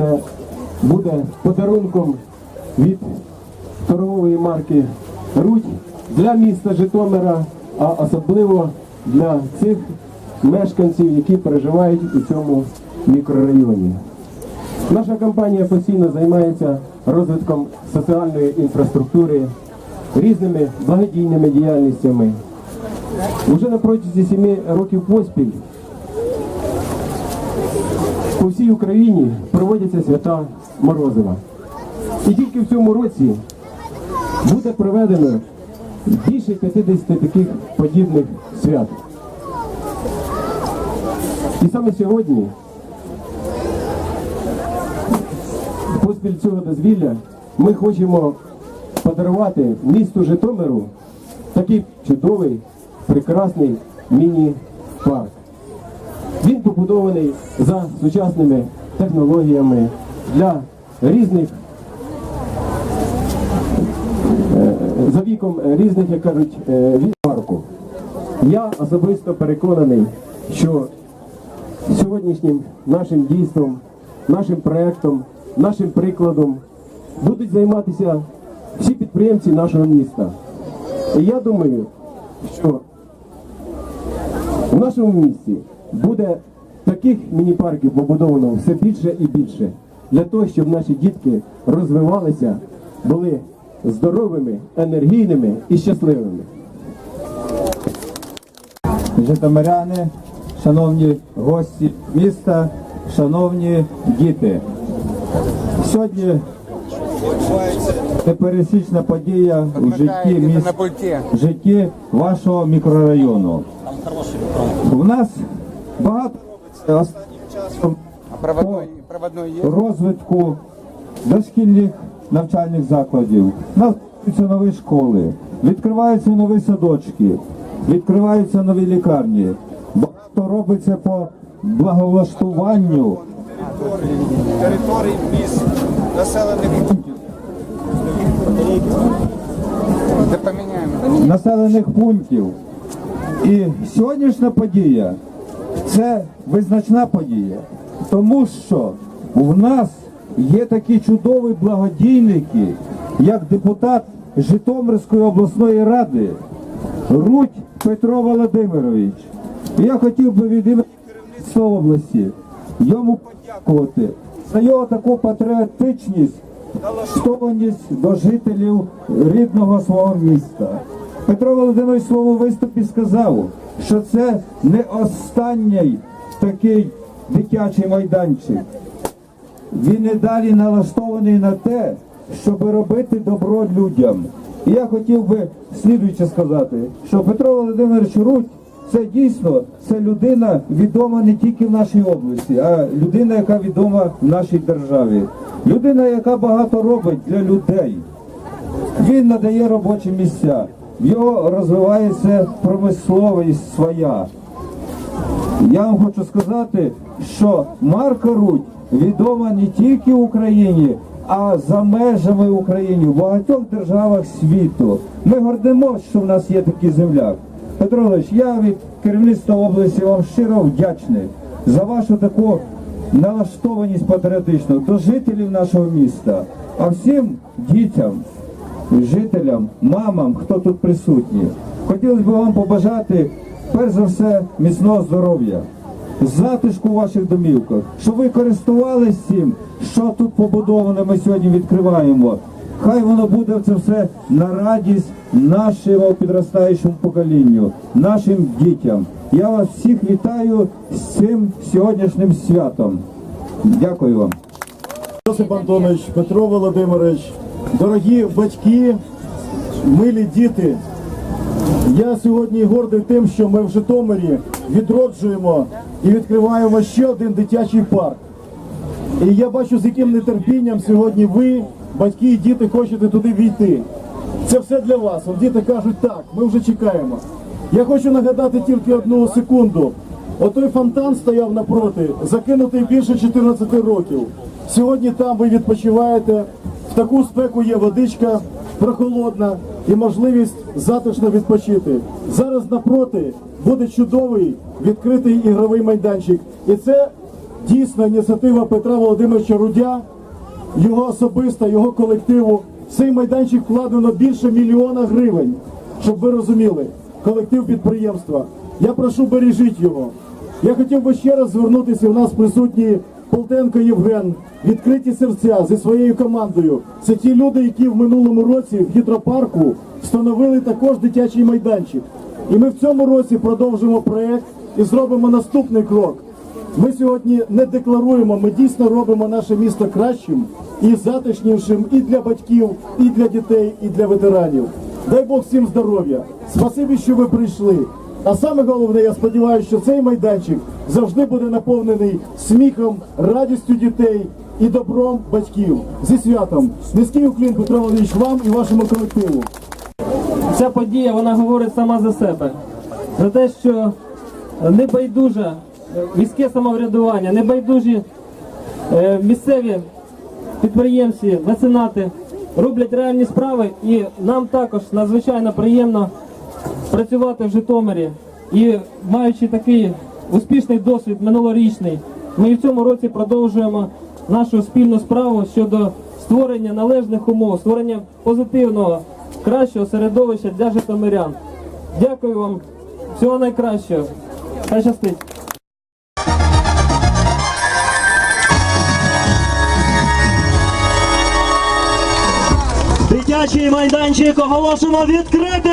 це буде подарунком від торгової марки Рудь для міста Житомира, а особливо для цих мешканців, які проживають у цьому мікрорайоні. Наша компанія постійно займається розвитком соціальної інфраструктури, різними благодійними діяльностями. Уже на протязі семи років поспіль по всій Україні проводяться свята Морозива. І тільки в цьому році буде проведено більше 50 таких подібних свят. І саме сьогодні, поспіль цього дозвілля, ми хочемо подарувати місту Житомиру такий чудовий, прекрасний міні-парк. Він побудований за сучасними технологіями для різних е, за віком різних, як кажуть, е, від парку. Я особисто переконаний, що сьогоднішнім нашим дійством, нашим проектом, нашим прикладом будуть займатися всі підприємці нашого міста. І я думаю, що в нашому місті буде таких міні-парків побудовано все більше і більше для того, щоб наші дітки розвивалися, були здоровими, енергійними і щасливими. житомиряни, шановні гості міста, шановні діти. Сьогодні непересічна подія в житті міста, в житті вашого мікрорайону. У нас багато робиться останнім часом есть? розвитку дошкільних навчальних закладів. Відкриваються нові школи, відкриваються нові садочки, відкриваються нові лікарні. Багато робиться по благовлаштуванню територій міст, населених пунктів. Населених пунктів. І сьогоднішня подія це визначна подія, тому що в нас є такі чудові благодійники, як депутат Житомирської обласної ради Рудь Петро Володимирович. Я хотів би від імені керівництва області йому подякувати за його таку патріотичність налаштованість до жителів рідного свого міста. Петро Володимирович в своєму виступі сказав, що це не останній такий дитячий майданчик. Він і далі налаштований на те, щоб робити добро людям. І я хотів би слідуюче сказати, що Петро Володимирович Рудь це дійсно це людина відома не тільки в нашій області, а людина, яка відома в нашій державі. Людина, яка багато робить для людей. Він надає робочі місця, в його розвивається промисловість своя. Я вам хочу сказати, що Марка Рудь відома не тільки в Україні, а за межами України в багатьох державах світу. Ми гордимося, що в нас є такий земляк. Петро Олегович, я від керівництва області вам щиро вдячний за вашу таку налаштованість патріотичну до жителів нашого міста, а всім дітям, жителям, мамам, хто тут присутні. Хотілося б вам побажати, перш за все, міцного здоров'я, затишку у ваших домівках, щоб ви користувалися цим, що тут побудовано, ми сьогодні відкриваємо. Хай воно буде це все на радість нашому підростаючому поколінню, нашим дітям. Я вас всіх вітаю з цим сьогоднішнім святом. Дякую вам. Йосип Антонович, Петро Володимирович, дорогі батьки, милі діти. Я сьогодні гордий тим, що ми в Житомирі відроджуємо і відкриваємо ще один дитячий парк. І я бачу, з яким нетерпінням сьогодні ви, батьки і діти, хочете туди війти. Це все для вас. От діти кажуть, так, ми вже чекаємо. Я хочу нагадати тільки одну секунду. Отой фонтан стояв напроти, закинутий більше 14 років. Сьогодні там ви відпочиваєте. Таку спеку є водичка прохолодна і можливість затишно відпочити. Зараз напроти буде чудовий відкритий ігровий майданчик. І це дійсно ініціатива Петра Володимировича Рудя, його особиста, його колективу. Цей майданчик вкладено більше мільйона гривень, щоб ви розуміли, колектив підприємства. Я прошу бережіть його. Я хотів би ще раз звернутися. У нас присутні Полтенко Євген, відкриті серця зі своєю командою. Це ті люди, які в минулому році в гідропарку встановили також дитячий майданчик. І ми в цьому році продовжимо проект і зробимо наступний крок. Ми сьогодні не декларуємо, ми дійсно робимо наше місто кращим і затишнішим і для батьків, і для дітей, і для ветеранів. Дай Бог всім здоров'я. Спасибі, що ви прийшли. А саме головне, я сподіваюся, що цей майданчик завжди буде наповнений сміхом, радістю дітей і добром батьків. Зі святом. Низький уклін Петро Володимирович вам і вашому колективу. Ця подія вона говорить сама за себе. За те, що небайдуже е, міське самоврядування, небайдужі е, місцеві підприємці, меценати роблять реальні справи, і нам також надзвичайно приємно працювати в Житомирі. І маючи такий успішний досвід минулорічний, ми і в цьому році продовжуємо нашу спільну справу щодо створення належних умов, створення позитивного, кращого середовища для житомирян. Дякую вам, всього найкращого. Хай щастить. Дитячий майданчик оголошено відкритим!